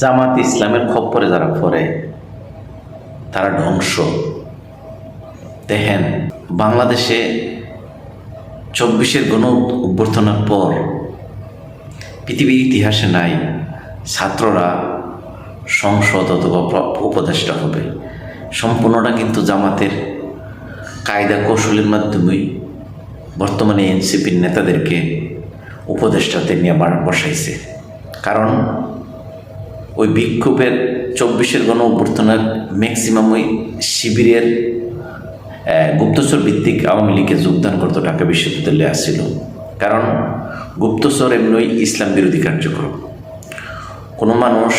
জামাত ইসলামের খপ্পরে যারা পড়ে, তারা ধ্বংস। দেখেন, বাংলাদেশে চব্বিশের গণ অভ্যর্থনার পর পৃথিবীর ইতিহাসে নাই, ছাত্ররা সংসদ অথবা উপদেষ্টা হবে। সম্পূর্ণটা কিন্তু জামাতের কায়দা কৌশলের মাধ্যমেই বর্তমানে এনসিপির নেতাদেরকে উপদেষ্টাতে নিয়ে বসাইছে। কারণ ওই বিক্ষোভের চব্বিশের গণ অভ্যর্থনার ম্যাক্সিমাম ওই শিবিরের গুপ্তচর ভিত্তিক আওয়ামী লীগে যোগদান করতো ঢাকা বিশ্ববিদ্যালয়ে আসছিল। কারণ গুপ্তচর এমনি ইসলাম বিরোধী কার্যক্রম। কোনো মানুষ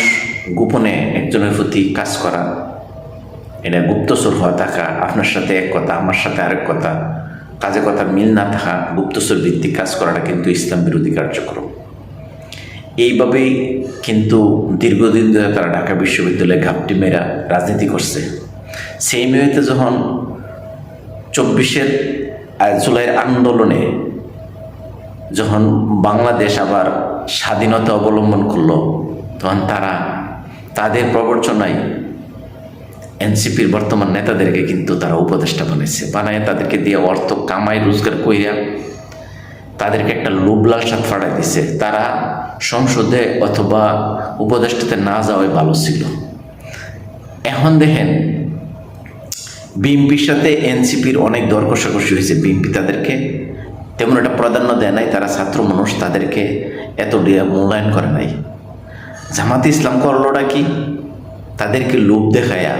গোপনে একজনের প্রতি কাজ করা, এটা গুপ্তচর হওয়া থাকা, আপনার সাথে এক কথা, আমার সাথে আরেক কথা, কাজে কথা মিল না থাকা গুপ্তচর ভিত্তিক কাজ করাটা কিন্তু ইসলাম বিরোধী কার্যক্রম। এইভাবেই কিন্তু দীর্ঘদিন ধরে তারা ঢাকা বিশ্ববিদ্যালয়ে ঘাপটি মেয়েরা রাজনীতি করছে। সেই মেয়েতে যখন চব্বিশের জুলাইয়ের আন্দোলনে যখন বাংলাদেশ আবার স্বাধীনতা অবলম্বন করল, তখন তারা তাদের প্রবর্চনায় এনসিপির বর্তমান নেতাদেরকে কিন্তু তারা উপদেষ্টা বানাইছে। বানায় তাদেরকে দিয়ে অর্থ কামাই, রোজগার কইরা তাদেরকে একটা লোভ লালসাত ফাড়াই দিছে। তারা সংসদে অথবা উপদেষ্টাতে না যাওয়াই ভালো ছিল। এখন দেখেন, বিএনপির সাথে এনসিপির অনেক দর কষাকষি হয়েছে। বিএনপি তাদেরকে তেমন একটা প্রাধান্য দেয় নাই, তারা ছাত্র মানুষ, তাদেরকে এত মূল্যায়ন করে নাই। জামাতে ইসলাম করলোটা কি? তাদেরকে লোভ দেখায়া।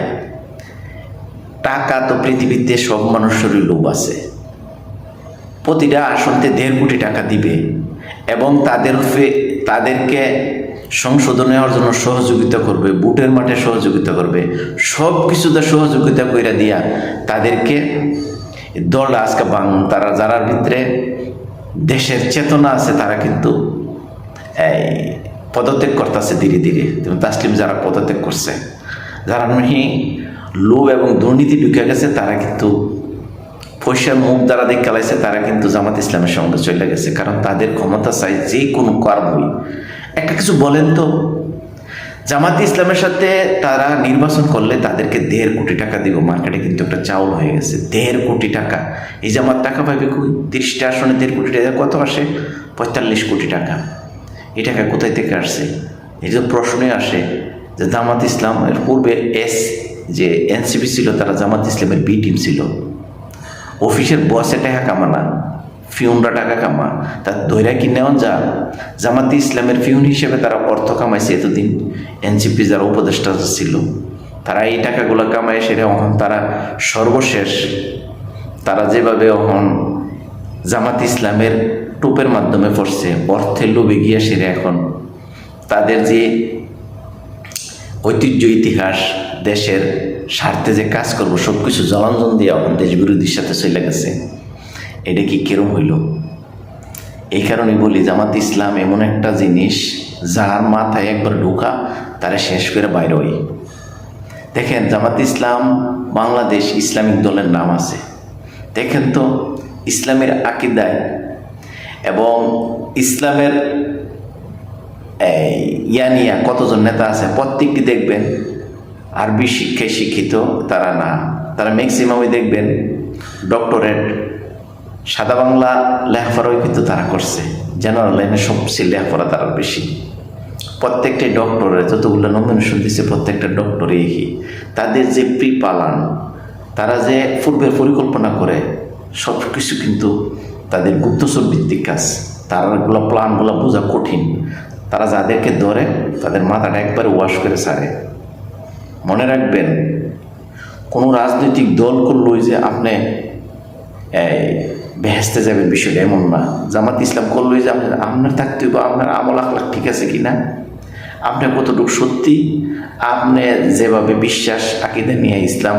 টাকা তো পৃথিবীতে সব মানুষেরই লোভ আছে। প্রতিটা আসনতে দেড় কোটি টাকা দিবে এবং তাদের তাদেরকে সংশোধন জন্য সহযোগিতা করবে, বুটের মাঠে সহযোগিতা করবে সব কিছুতে সহযোগিতা কইরা দিয়া তাদেরকে দল আজকে বাং, তারা যারার ভিতরে দেশের চেতনা আছে, তারা কিন্তু এই পদত্যাগ করতেছে ধীরে ধীরে। তাসলিম যারা পদত্যাগ করছে, যারা নাহি লোভ এবং দুর্নীতি ঢুকে গেছে, তারা কিন্তু পয়সার মুখ দ্বারা দিক কালাইছে তারা কিন্তু জামাত ইসলামের সঙ্গে চলে গেছে। কারণ তাদের ক্ষমতা চাই যে কোনো কর্মই একটা কিছু বলেন তো। জামাত ইসলামের সাথে তারা নির্বাচন করলে তাদেরকে দেড় কোটি টাকা দিব। মার্কেটে কিন্তু একটা চাউল হয়ে গেছে। দেড় কোটি টাকা। এই জামাত টাকা পাবে কই? তিরিশটা আসনে দেড় কোটি টাকা। কত আসে? পঁয়তাল্লিশ কোটি টাকা। এই টাকা কোথায় থেকে আসছে? এই যে প্রশ্নে আসে যে জামাত ইসলামের পূর্বে এস, যে এনসিপি ছিল, তারা জামাত ইসলামের বি টিম ছিল। অফিসের বসে টাকা কামানা, ফিউনরা টাকা কামা, তা ধৈরা নেওয়া যা? জামাতি ইসলামের ফিউন হিসেবে তারা অর্থ কামাইছে এতদিন। এনসিপি যারা উপদেষ্টা ছিল, তারা এই টাকাগুলো কামায় সেটা এখন তারা সর্বশেষ। তারা যেভাবে এখন জামাত ইসলামের টুপের মাধ্যমে পড়ছে, অর্থের লোভে গিয়া সেরে এখন। তাদের যে ঐতিহ্য, ইতিহাস, দেশের স্বার্থে যে কাজ করব সব কিছু জলাঞ্জন দিয়ে এখন দেশ বিরোধীর সাথে চলে গেছে। এটা কি কেরম হইল? এই কারণে বলি, জামাত ইসলাম এমন একটা জিনিস, যার মাথায় একবার ঢোকা, তারা শেষ করে বাইরে হই। দেখেন, জামাত ইসলাম বাংলাদেশ ইসলামিক দলের নাম আছে। দেখেন তো, ইসলামের আকিদায় এবং ইসলামের ইয়ানিয়া কতজন নেতা আছে, প্রত্যেকটি দেখবেন আরবি শিক্ষায় শিক্ষিত তারা না। তারা ম্যাক্সিমামই দেখবেন ডক্টরেট সাদা বাংলা লেখাপড়াও কিন্তু তারা করছে। জেনারেল লাইনে সবচেয়ে লেখাপড়া তারা বেশি। প্রত্যেকটা ডক্টরের যতগুলো নমিনেশন দিচ্ছে প্রত্যেকটা ডক্টরই তাদের যে প্রি পালান তারা যে পূর্বের পরিকল্পনা করে সব কিছু কিন্তু তাদের গুপ্তচর ভিত্তিক কাজ। তারাগুলো প্ল্যানগুলো বোঝা কঠিন। তারা যাদেরকে ধরে, তাদের মাথাটা একবারে ওয়াশ করে ছাড়ে। মনে রাখবেন, কোনো রাজনৈতিক দল করলই যে আপনি বেহেস্তে যাবেন বিষয়টা এমন না। জামাত ইসলাম করলই যে আপনার আপনার থাকতে হবে, আপনার আমল আখলাখ ঠিক আছে কি না? আপনার কতটুকু সত্যি? আপনি যেভাবে বিশ্বাস, আকিদা নিয়ে ইসলাম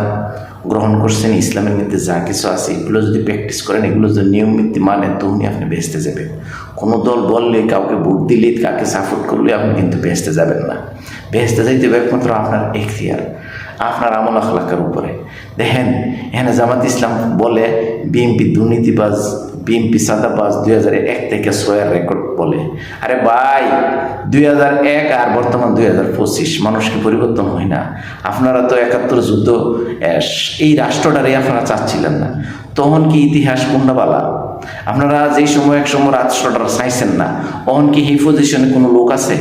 গ্রহণ করছেন, ইসলামের মধ্যে যা কিছু আছে, এগুলো যদি প্র্যাকটিস করেন, এগুলো যদি নিয়মিত মানেন তখনই আপনি বেহেস্তে যাবেন। কোনো দল বললে, কাউকে ভোট দিলে, কাকে সাপোর্ট করলে, আপনি কিন্তু বেহেস্তে যাবেন না। বেহেস্তে যাইতে হবে একমাত্র আপনার এখতিয়ার, আপনার আমল আখলাকের উপরে। দেখেন, এখানে জামাত ইসলাম বলে, বিএনপি দুর্নীতিবাজ, বিএনপি সাদাবাজ দুই হাজার এক থেকে ছয়ের রেকর্ড বলে, আরে ভাই, দুই হাজার এক আর বর্তমান দুই হাজার পঁচিশ মানুষ কি পরিবর্তন হয় না। আপনারা তো একাত্তর যুদ্ধ এই রাষ্ট্রটারই আপনারা চাচ্ছিলেন না। তখন কি ইতিহাস পূর্ণবালা আপনারা যেই সময় এক সময় রাষ্ট্রটা চাইছেন না, তখন কি এই পজিশনে কোনো লোক আছে?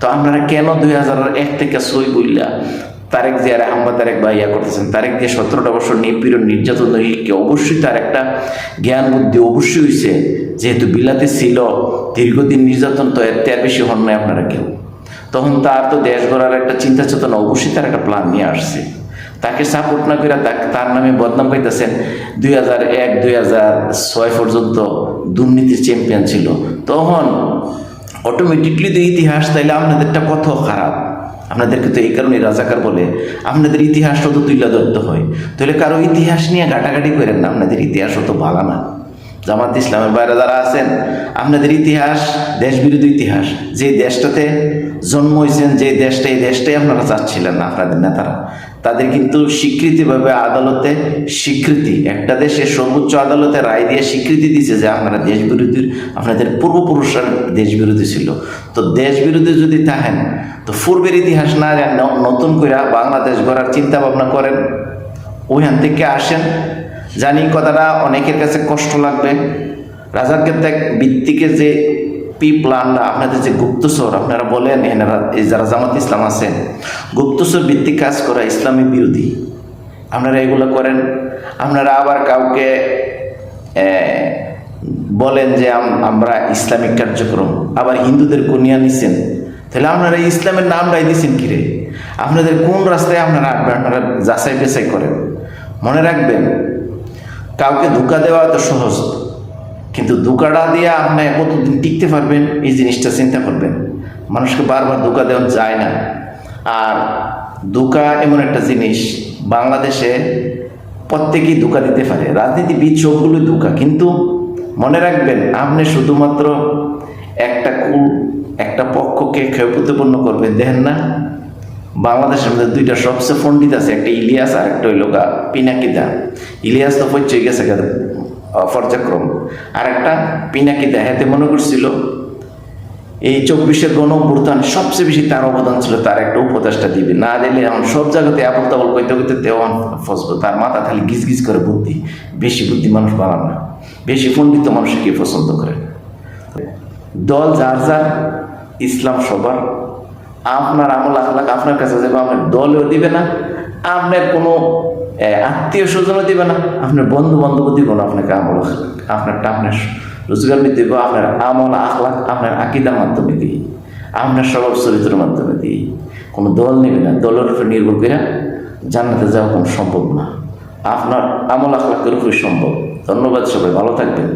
তো আপনারা কেন দুই হাজার এক থেকে সই বইলা তারেক জিয়ার আহমদ তারেক বা ইয়া করতেছেন। তারেক দিয়ে সতেরোটা বছর নিপীড়ন, নির্যাতন কি অবশ্যই তার একটা জ্ঞান, বুদ্ধি অবশ্যই হয়েছে যেহেতু বিলাতে ছিল, দীর্ঘদিন নির্যাতন, তো এর থেকে বেশি হন নাই আপনারা কেউ। তখন তার তো দেশ গড়ার একটা চিন্তা চেতনা অবশ্যই তার একটা প্ল্যান নিয়ে আসছে। তাকে সাপোর্ট না করে তার নামে বদনাম পাইতেছেন দুই হাজার এক, দুই হাজার ছয় পর্যন্ত দুর্নীতির চ্যাম্পিয়ন ছিল। তখন অটোমেটিকলি তো ইতিহাস, তাইলে আপনাদেরটা কত খারাপ। আপনাদেরকে তো এই কারণে রাজাকার বলে আপনাদের ইতিহাস তো তুলে ধরতে হয়। তাহলে কারও ইতিহাস নিয়ে ঘাটাঘাটি করেন না, আপনাদের ইতিহাস অত ভালো না। জামাত ইসলামের বাইরে যারা আছেন, আপনাদের ইতিহাস দেশ বিরোধী ইতিহাস। যে দেশটাতে জন্ম হয়েছেন যে দেশটা, এই দেশটাই আপনারা চাচ্ছিলেন না, আপনাদের নেতারা। তাদের কিন্তু স্বীকৃতিভাবে আদালতে স্বীকৃতি, একটা দেশের সর্বোচ্চ আদালতে রায় দিয়ে স্বীকৃতি দিয়েছে যে আপনারা দেশ বিরোধী, আপনাদের পূর্বপুরুষরা দেশ বিরোধী ছিল। তো দেশ বিরোধী যদি থাকেন, তো পূর্বের ইতিহাস না নতুন করে বাংলাদেশ গড়ার চিন্তা ভাবনা করেন। ওইখান থেকে আসেন। জানি কথাটা অনেকের কাছে কষ্ট লাগবে। দেখ ভিত্তিকে যে পি প্ল্যানটা আপনাদের যে গুপ্তচর আপনারা বলেন, এনারা যারা জামাত ইসলাম আছে গুপ্তচর ভিত্তিক কাজ করা ইসলামী বিরোধী। আপনারা এগুলো করেন। আপনারা আবার কাউকে বলেন যে আম- আমরা ইসলামিক কার্যক্রম, আবার হিন্দুদের কনিয়া নিছেন। তাহলে আপনারা ইসলামের নামটাই দিছেন কিরে? আপনাদের কোন রাস্তায় আপনারা আপনারা যাচাই বেচাই করেন। মনে রাখবেন, কাউকে ধোকা দেওয়া তো সহজ। কিন্তু ধোকাটা দিয়ে আপনি কতদিন টিকতে পারবেন এই জিনিসটা চিন্তা করবেন। মানুষকে বারবার ধোকা দেওয়া যায় না। আর ধোকা এমন একটা জিনিস, বাংলাদেশে প্রত্যেকেই ধোকা দিতে পারে। রাজনীতিবিদ সবগুলো ধোকা, কিন্তু মনে রাখবেন, আপনি শুধুমাত্র একটা কুল, একটা পক্ষকে ক্ষয়প্রতিপন্ন করবেন, দেখেন না? বাংলাদেশের মধ্যে দুইটা সবচেয়ে পণ্ডিত আছে, একটা ইলিয়াস আর একটা হইল গা পিনাকিদা। ইলিয়াস তো পরিচয় গেছে পর্যায়ক্রম। আর একটা পিনাকিদা হাতে মনে করছিল, এই চব্বিশের গণভ্যুত্থান সবচেয়ে বেশি তার অবদান ছিল, তার একটা উপদেশটা দিবে। না দিলে এখন সব জায়গাতে আবল তাবল কইতে দেওয়ান ফসবো, তার মাথা খালি গিজ গিজ করে বুদ্ধি। বেশি বুদ্ধি মানুষ বানান না। বেশি পণ্ডিত মানুষকে পছন্দ করে? দল যার যার, ইসলাম সবার। আপনার আমল আখলাক আপনার কাছে যাবে আপনার দলেও দিবে না, আপনার কোনো আত্মীয় স্বজনও দিবে না, আপনার বন্ধু বান্ধব দিব না আপনাকে আমল আপনার আপনার রোজগার দিব আপনার আমল আখলাখ, আপনার আকিদার মাধ্যমে দিই। আপনার স্বভাব চরিত্রের মাধ্যমে দিই। কোনো দল নেবে না, দলের উপর নির্ভর করে জান্নাতে যাওয়া কোনো সম্ভব না। আপনার আমল আখলাখের উপরে সম্ভব। ধন্যবাদ সবাই, ভালো থাকবেন।